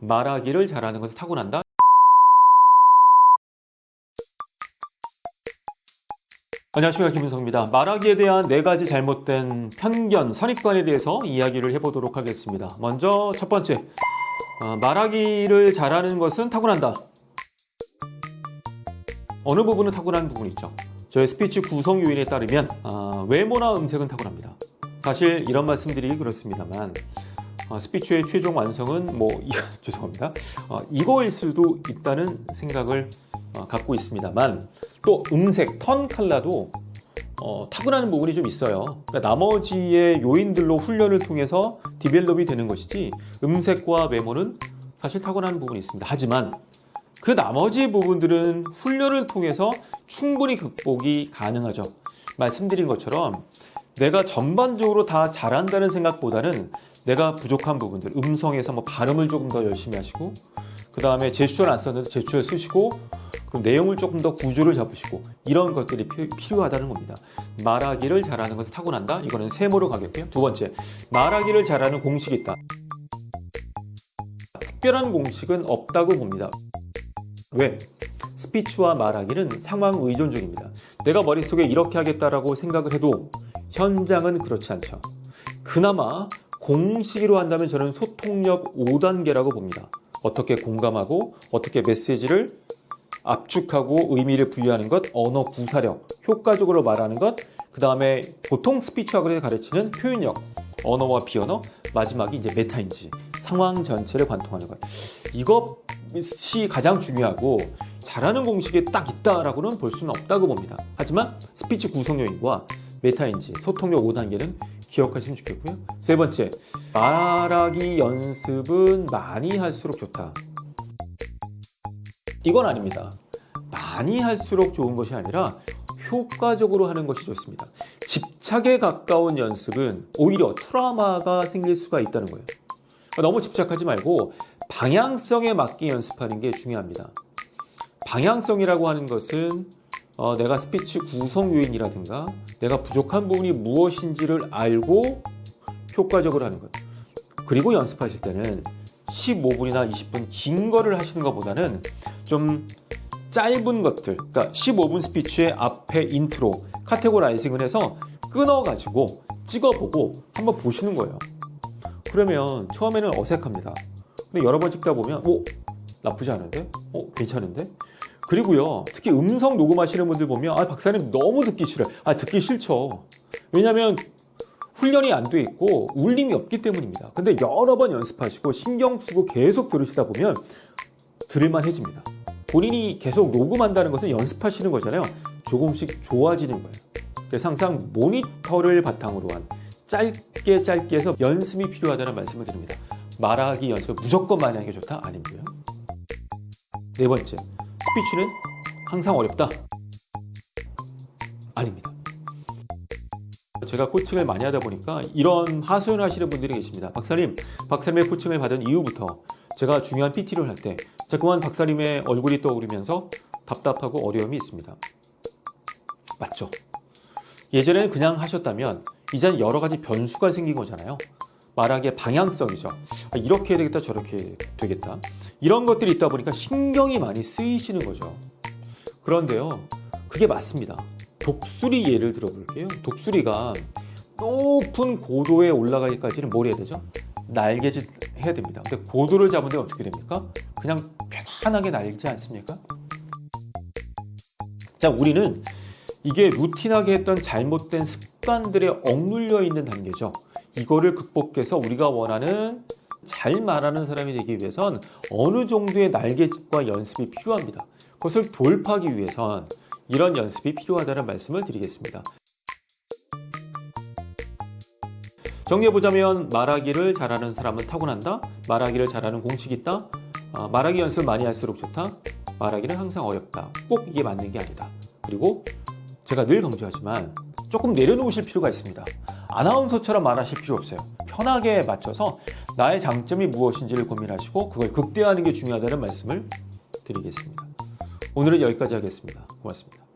말하기를 잘하는 것을 타고난다. 안녕하십니까 김윤성입니다. 말하기에 대한 네 가지 잘못된 편견, 선입관에 대해서 이야기를 해보도록 하겠습니다. 먼저 첫 번째, 어, 말하기를 잘하는 것은 타고난다. 어느 부분은 타고난 부분이 있죠. 저의 스피치 구성 요인에 따르면 어, 외모나 음색은 타고납니다. 사실 이런 말씀드리기 그렇습니다만 어, 스피치의 최종 완성은 뭐 이- 죄송합니다. 어, 이거일 수도 있다는 생각을 어, 갖고 있습니다만 또 음색, 턴 컬러도 어, 타고나는 부분이 좀 있어요. 그러니까 나머지의 요인들로 훈련을 통해서 디벨롭이 되는 것이지 음색과 외모는 사실 타고나는 부분이 있습니다. 하지만 그 나머지 부분들은 훈련을 통해서 충분히 극복이 가능하죠. 말씀드린 것처럼 내가 전반적으로 다 잘한다는 생각보다는 내가 부족한 부분들, 음성에서 뭐 발음을 조금 더 열심히 하시고, 그 다음에 제스처를 안 썼는데 제스처를 쓰시고, 그 내용을 조금 더 구조를 잡으시고, 이런 것들이 피- 필요하다는 겁니다. 말하기를 잘하는 것을 타고난다? 이거는 세모로 가겠고요. 두 번째, 말하기를 잘하는 공식이 있다. 특별한 공식은 없다고 봅니다. 왜? 스피치와 말하기는 상황 의존적입니다. 내가 머릿속에 이렇게 하겠다라고 생각을 해도 현장은 그렇지 않죠. 그나마 공식으로 한다면 저는 소통력 5단계라고 봅니다. 어떻게 공감하고 어떻게 메시지를 압축하고 의미를 부여하는 것, 언어 구사력, 효과적으로 말하는 것, 그 다음에 보통 스피치학을 가르치는 표현력, 언어와 비언어, 마지막이 이제 메타인지, 상황 전체를 관통하는 것. 이것이 가장 중요하고 잘하는 공식이 딱 있다라고는 볼 수는 없다고 봅니다. 하지만 스피치 구성 요인과 메타인지, 소통력 5단계는 기억하시면 좋겠고요. 세 번째, 말하기 연습은 많이 할수록 좋다. 이건 아닙니다. 많이 할수록 좋은 것이 아니라 효과적으로 하는 것이 좋습니다. 집착에 가까운 연습은 오히려 트라우마가 생길 수가 있다는 거예요. 그러니까 너무 집착하지 말고 방향성에 맞게 연습하는 게 중요합니다. 방향성이라고 하는 것은 어, 내가 스피치 구성 요인이라든가 내가 부족한 부분이 무엇인지를 알고 효과적으로 하는 것. 그리고 연습하실 때는 15분이나 20분 긴 거를 하시는 것보다는 좀 짧은 것들, 그러니까 15분 스피치의 앞에 인트로, 카테고라이징을 해서 끊어가지고 찍어보고 한번 보시는 거예요. 그러면 처음에는 어색합니다. 근데 여러 번 찍다 보면, 오, 나쁘지 않은데? 어, 괜찮은데? 그리고요, 특히 음성 녹음하시는 분들 보면, 아, 박사님 너무 듣기 싫어요. 아, 듣기 싫죠. 왜냐면 훈련이 안 돼 있고 울림이 없기 때문입니다. 근데 여러 번 연습하시고 신경 쓰고 계속 들으시다 보면 들을만해집니다. 본인이 계속 녹음한다는 것은 연습하시는 거잖아요. 조금씩 좋아지는 거예요. 그래서 항상 모니터를 바탕으로 한 짧게 짧게 해서 연습이 필요하다는 말씀을 드립니다. 말하기 연습 무조건 많이 하는 게 좋다? 아니고요. 네 번째, 스피치는 항상 어렵다? 아닙니다. 제가 코칭을 많이 하다 보니까 이런 하소연 하시는 분들이 계십니다. 박사님, 박사님의 코칭을 받은 이후부터 제가 중요한 PT를 할 때 자꾸만 박사님의 얼굴이 떠오르면서 답답하고 어려움이 있습니다. 맞죠? 예전에는 그냥 하셨다면 이제는 여러 가지 변수가 생긴 거잖아요. 말하기의 방향성이죠. 아, 이렇게 해야 되겠다, 저렇게 되겠다. 이런 것들이 있다 보니까 신경이 많이 쓰이시는 거죠. 그런데요, 그게 맞습니다. 독수리 예를 들어볼게요. 독수리가 높은 고도에 올라가기까지는 뭘 해야 되죠? 날개짓 해야 됩니다. 근데 고도를 잡은 데 어떻게 됩니까? 그냥 편안하게 날지 않습니까? 자, 우리는 이게 루틴하게 했던 잘못된 습관들에 억눌려 있는 단계죠. 이거를 극복해서 우리가 원하는 잘 말하는 사람이 되기 위해선 어느 정도의 날개짓과 연습이 필요합니다. 그것을 돌파하기 위해선 이런 연습이 필요하다는 말씀을 드리겠습니다. 정리해보자면 말하기를 잘하는 사람은 타고난다. 말하기를 잘하는 공식이 있다. 아, 말하기 연습 많이 할수록 좋다. 말하기는 항상 어렵다. 꼭 이게 맞는 게 아니다. 그리고 제가 늘 강조하지만 조금 내려놓으실 필요가 있습니다. 아나운서처럼 말하실 필요 없어요. 편하게 맞춰서 나의 장점이 무엇인지를 고민하시고 그걸 극대화하는 게 중요하다는 말씀을 드리겠습니다. 오늘은 여기까지 하겠습니다. 고맙습니다.